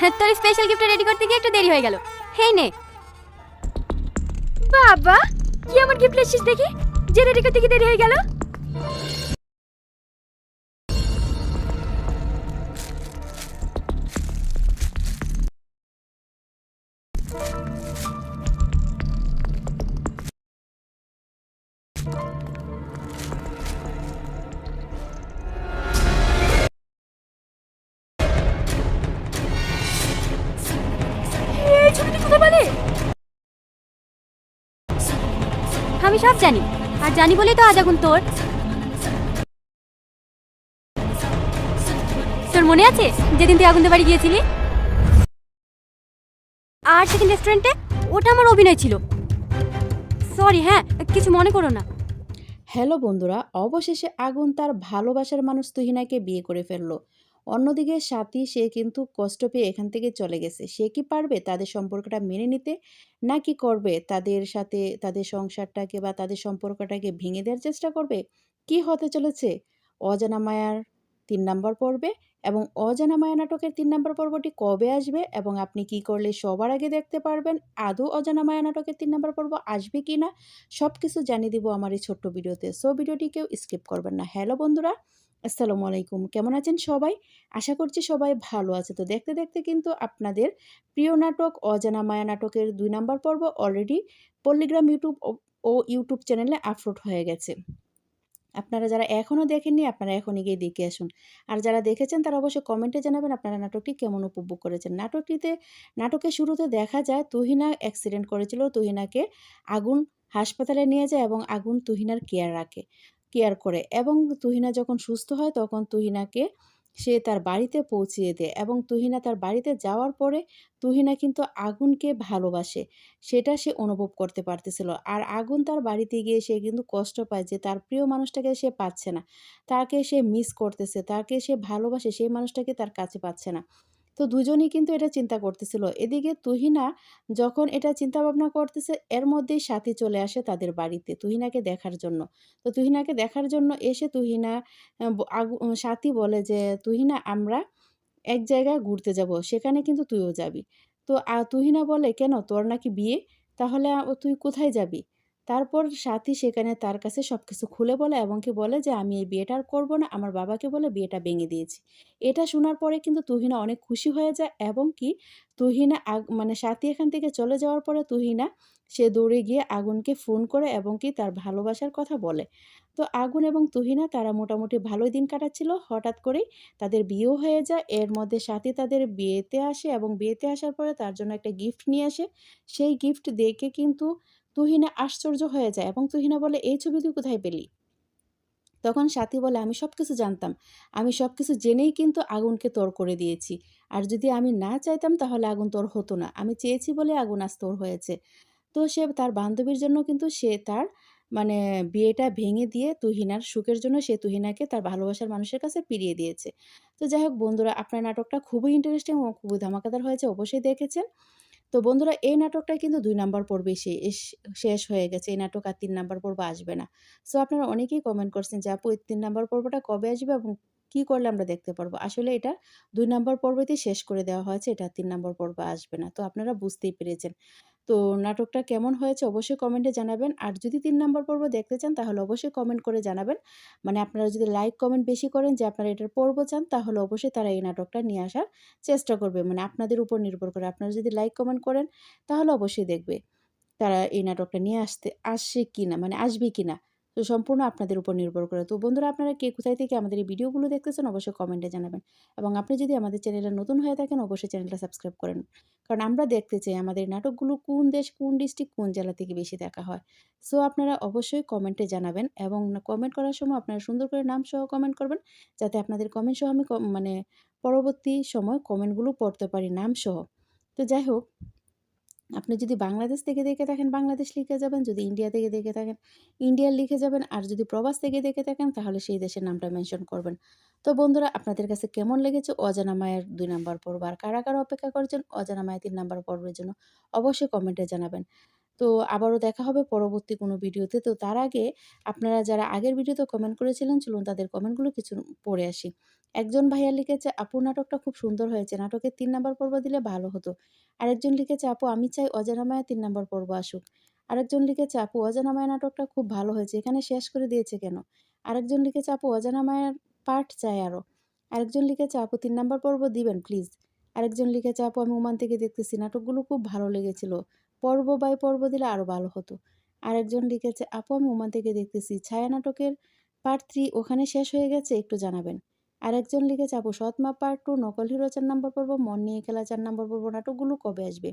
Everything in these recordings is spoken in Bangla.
তোর স্পেশাল গিফট রেডি করতে গিয়ে একটু দেরি হয়ে গেল। হেই, নে। বাবা, কি আমার গিফট এসেছিস দেখি? যে রেডি করতে গিয়ে দেরি হয়ে গেল? আমি সব জানি। আর জানি বলেই তো আজ আগুন তোর। তোর মনে আছে যেদিন তুই আগুনদের বাড়ি গিয়েছিলি? আর সেকেন্ড রেস্টুরেন্টে ওটা আমার অভিনয় ছিল। সরি হ্যাঁ কিছু মনে করো না। হ্যালো বন্ধুরা, অবশেষে আগুন তার ভালোবাসার মানুষ তুহিনাকে বিয়ে করে ফেলল। অন্যদিকে সাথী, সে কিন্তু কষ্ট পেয়ে এখান থেকে চলে গেছে। সে কি পারবে তাদের সম্পর্কটা মেনে নিতে? না কি করবে তাদের সাথে তাদের সংসারটাকে বা তাদের সম্পর্কটাকে ভেঙে দেওয়ার চেষ্টা করবে? কি হতে চলেছে? অজানা মায়ার তিন নম্বর পর্বে এবং অজানা মায়া নাটকের তিন নম্বর পর্বটি কবে আসবে এবং আপনি কি করলে সবার আগে দেখতে পারবেন? আদৌ অজানা মায়া নাটকের তিন নম্বর পর্ব আসবে কি না? সব কিছু জানিয়ে দিব আমার এই ছোট্ট ভিডিওতে। সো ভিডিওটি কেউ স্কিপ করবেন না। হ্যালো বন্ধুরা আসসালামু আলাইকুম। কেমন আছেন সবাই? আশা করছি সবাই ভালো আছে। তো দেখতে দেখতে কিন্তু আপনাদের প্রিয় নাটক, অজানা মায়া নাটকের দুই নম্বর পর্ব অলরেডি পল্লিগ্রাম ইউটিউব ও- ইউটিউব চ্যানেলে আপলোড হয়ে গেছে। আপনারা যারা এখনও দেখেননি, আপনারা এখনই গিয়ে দেখে আসুন। আর যারা দেখেছেন, তারা অবশ্যই কমেন্টে জানাবেন আপনারা নাটকটি কেমন উপভোগ করেছেন। নাটকটিতে নাটকের শুরুতে দেখা যায়, তুহিনা অ্যাক্সিডেন্ট করেছিল। তুহিনাকে আগুন হাসপাতালে নিয়ে যায় এবং আগুন তুহিনার কেয়ার রাখে। কেয়ার করে এবং তুহিনা যখন সুস্থ হয় তখন তুহিনাকে সে তার বাড়িতে পৌঁছিয়ে দেয় এবং তুহিনা তার বাড়িতে যাওয়ার পরে তুহিনা কিন্তু আগুনকে ভালোবাসে। সেটা সে অনুভব করতে পারতেছিল। আর আগুন তার বাড়িতে গিয়ে সে কিন্তু কষ্ট পায় যে তার প্রিয় মানুষটাকে সে পাচ্ছে না। তাকে সে মিস করতেছে, তাকে সে ভালোবাসে, সেই মানুষটাকে তার কাছে পাচ্ছে না। তো দুজনই কিন্তু এটা চিন্তা করতেছিল। এদিকে তুহিনা যখন এটা চিন্তা ভাবনা করতেছে, এর মধ্যেই সাথী চলে আসে তাদের বাড়িতে তুহিনাকে দেখার জন্য। তো তুহিনাকে দেখার জন্য এসে তুহিনা সাথী বলে যে, তুহিনা, আমরা এক জায়গায় ঘুরতে যাব, সেখানে কিন্তু তুইও যাবি। তো তুহিনা বলে, কেন? তোর নাকি বিয়ে? তাহলে তুই কোথায় যাবি? তারপর সাথী সেখানে তার কাছে সব কিছু খুলে বলে এবং কি বলে যে, আমি এই বিয়েটা আর করব না। আমার বাবাকে বলে, বিয়েটা ভেঙে দিয়েছি। এটা শোনার পরে কিন্তু তুহিনা অনেক খুশি হয়ে যায় এবং কি তুহিনা আগ মানে সাথী এখান থেকে চলে যাওয়ার পরে তুহিনা সে দৌড়ে গিয়ে আগুনকে ফোন করে এবং কি তার ভালোবাসার কথা বলে। তো আগুন এবং তুহিনা তারা মোটামুটি ভালোই দিন কাটাচ্ছিল। হঠাৎ করেই তাদের বিয়েও হয়ে যায়। এর মধ্যে সাথী তাদের বিয়েতে আসে এবং বিয়েতে আসার পরে তার জন্য একটা গিফট নিয়ে আসে। সেই গিফট দেখে কিন্তু তুহিনা আশ্চর্য হয়ে যায় এবং তুহিনা বলে, এই ছবি তুই কোথায় পেলি? তখন সাথী বলে, আমি সব কিছু জানতাম। আমি সব কিছু জেনেই কিন্তু আগুনকে তোর করে দিয়েছি। আর যদি আমি না চাইতাম তাহলে আগুন তোর হতো না। আমি চেয়েছি বলে আগুন আজ তোর হয়েছে। তো সে তার বান্ধবীর জন্য কিন্তু সে তার মানে বিয়েটা ভেঙে দিয়ে তুহিনার সুখের জন্য সে তুহিনাকে তার ভালোবাসার মানুষের কাছে ফিরিয়ে দিয়েছে। তো যাই হোক বন্ধুরা, আপনার নাটকটা খুবই ইন্টারেস্টিং এবং খুবই ধামাকাদার হয়েছে, অবশ্যই দেখেছেন। তো বন্ধুরা, এই নাটকটা কিন্তু দুই নাম্বার পর্বে শেষ হয়ে গেছে। এই নাটক আর তিন নাম্বার পর্ব আসবে না। সো আপনারা অনেকেই কমেন্ট করছেন যে, আপু, এই তিন নাম্বার পর্বটা কবে আসবে এবং কী করলে আমরা দেখতে পারব? আসলে এটা দুই নাম্বার পর্বতেই শেষ করে দেওয়া হয়েছে, এটা তিন নাম্বার পর্ব আসবে না। তো আপনারা বুঝতেই পেরেছেন। তো নাটকটা কেমন হয়েছে অবশ্যই কমেন্টে জানাবেন। আর যদি তিন নম্বর পর্ব দেখতে চান, তাহলে অবশ্যই কমেন্ট করে জানাবেন। মানে আপনারা যদি লাইক কমেন্ট বেশি করেন যে আপনারা এটার পর্ব চান, তাহলে অবশ্যই তারা এই নাটকটা নিয়ে আসার চেষ্টা করবে। মানে আপনাদের উপর নির্ভর করে। আপনারা যদি লাইক কমেন্ট করেন, তাহলে অবশ্যই দেখবে তারা এই নাটকটা নিয়ে আসতে আসছে কি না মানে আসবে কি না তো সম্পূর্ণ আপনাদের উপর নির্ভর করে। তো বন্ধুরা, আপনারা কে কোথায় থেকে আমাদের এই ভিডিওগুলো দেখতেছেন অবশ্যই কমেন্টে জানাবেন। এবং আপনি যদি আমাদের চ্যানেলে নতুন হয়ে থাকেন, অবশ্যই চ্যানেলটা সাবস্ক্রাইব করেন কারণ আমরা দেখতে চাই আমাদের নাটকগুলো কোন দেশ, কোন ডিস্ট্রিক্ট, কোন জেলা থেকে বেশি দেখা হয়। সো আপনারা অবশ্যই কমেন্টে জানাবেন এবং কমেন্ট করার সময় আপনারা সুন্দর করে নাম সহ কমেন্ট করবেন, যাতে আপনাদের কমেন্ট সহ আমি মানে পরবর্তী সময় কমেন্টগুলো পড়তে পারি নাম সহ। তো যাই হোক আপনি যদি বাংলাদেশ থেকে দেখে থাকেন, বাংলাদেশ লিখে যাবেন, যদি ইন্ডিয়া থেকে দেখে থাকেন ইন্ডিয়ার লিখে যাবেন, আর যদি প্রবাস থেকে দেখে থাকেন, তাহলে সেই দেশের নামটা মেনশন করবেন। তো বন্ধুরা, আপনাদের কাছে কেমন লেগেছে অজানা মায়ের দুই নাম্বার পর্ব, আর কারা কারা অপেক্ষা করছেন অজানা মায়ের তিন নাম্বার পর্বের জন্য অবশ্যই কমেন্টে জানাবেন। তো আবারও দেখা হবে পরবর্তী কোনো ভিডিওতে। তো তার আগে আপনারা যারা আগের ভিডিওতে কমেন্ট করেছিলেন, চলুন তাদের কমেন্টগুলো কিছু পড়ে আসি। একজন ভাইয়া লিখেছে, আপু, নাটকটা খুব সুন্দর হয়েছে। নাটকের তিন নম্বর পর্ব দিলে ভালো হতো। আরেকজন লিখেছে, আপু, আমি চাই অজানা মায়া তিন নম্বর পর্ব আসুক। আরেকজন লিখেছে, আপু, অজানা মায়া নাটকটা খুব ভালো হয়েছে। এখানে শেষ করে দিয়েছে কেন? আরেকজন লিখেছে, আপু, অজানা মায়ার পার্ট চাই আরও আরেকজন লিখেছে, আপু, তিন নম্বর পর্ব দিবেন, প্লিজ। আরেকজন লিখেছে, আপু, আমি ওমান থেকে দেখতেছি। নাটকগুলো খুব ভালো লেগেছিল। পর্ব বাই পর্ব দিলে আরও ভালো হতো। আরেকজন লিখেছে, আপু, আমি ওমান থেকে দেখতেছি। ছায়া নাটকের পার্ট থ্রি ওখানে শেষ হয়ে গেছে, একটু জানাবেন। আরেকজন লিখেছে আপু সৎমা পার্ট টু, নকল হিরো চার নম্বর পর্ব, মন নিয়ে খেলা চার নম্বর পর্ব, নাটকগুলো কবে আসবে?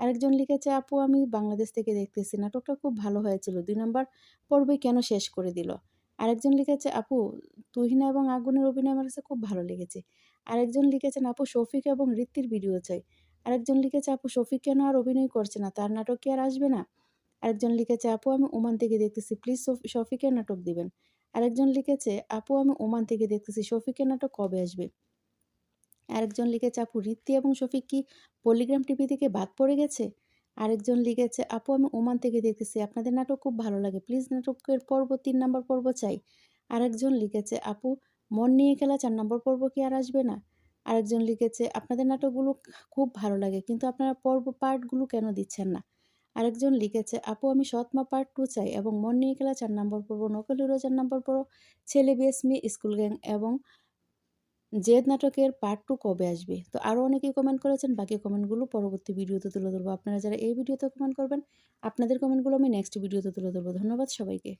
আরেকজন লিখেছে আপু আমি বাংলাদেশ থেকে দেখতেছি, নাটকটা খুব ভালো হয়েছিল, দুই নম্বর পর্বে কেন শেষ করে দিল? আরেকজন লিখেছে আপু তুহিনা এবং আগুনের অভিনয় আমার কাছে খুব ভালো লেগেছে। আরেকজন লিখেছেন আপু শফিক এবং ঋত্বির ভিডিও চাই। আরেকজন লিখেছে আপু শফিক কেন আর অভিনয় করছে না? তার নাটক কি আর আসবে না? আরেকজন লিখেছে আপু আমি ওমান থেকে দেখতেছি, প্লিজ শফিকের নাটক দিবেন। আরেকজন লিখেছে, আপু, আমি ওমান থেকে দেখতেছি। শফিকের নাটক কবে আসবে? আরেকজন লিখেছে, আপু ঋত্তি এবং শফিক কি পলিগ্রাম টিভি থেকে বাদ পড়ে গেছে? আরেকজন লিখেছে, আপু, আমি ওমান থেকে দেখতেছি। আপনাদের নাটক খুব ভালো লাগে। প্লিজ নাটকের পর্ব, তিন নম্বর পর্ব চাই। আরেকজন লিখেছে, আপু, মন নিয়ে খেলা চার নম্বর পর্ব কি আর আসবে না? আরেকজন লিখেছে, আপনাদের নাটকগুলো খুব ভালো লাগে, কিন্তু আপনারা পর্ব, পার্টগুলো কেন দিচ্ছেন না? আরেকজন লিখেছে, আপু, আমি সৎমা পার্ট টু চাই এবং মন নিয়ে খেলা চার নম্বর পড়ব, নকল হিরো চার নম্বর পর্ব ছেলে বিএস মি স্কুল গ্যাং এবং জেদ নাটকের পার্ট টু কবে আসবে? তো আরও অনেকেই কমেন্ট করেছেন, বাকি কমেন্টগুলো পরবর্তী ভিডিওতে তুলে ধরবো। আপনারা যারা এই ভিডিওতে কমেন্ট করবেন, আপনাদের কমেন্টগুলো আমি নেক্সট ভিডিওতে তুলে ধরবো। ধন্যবাদ সবাইকে।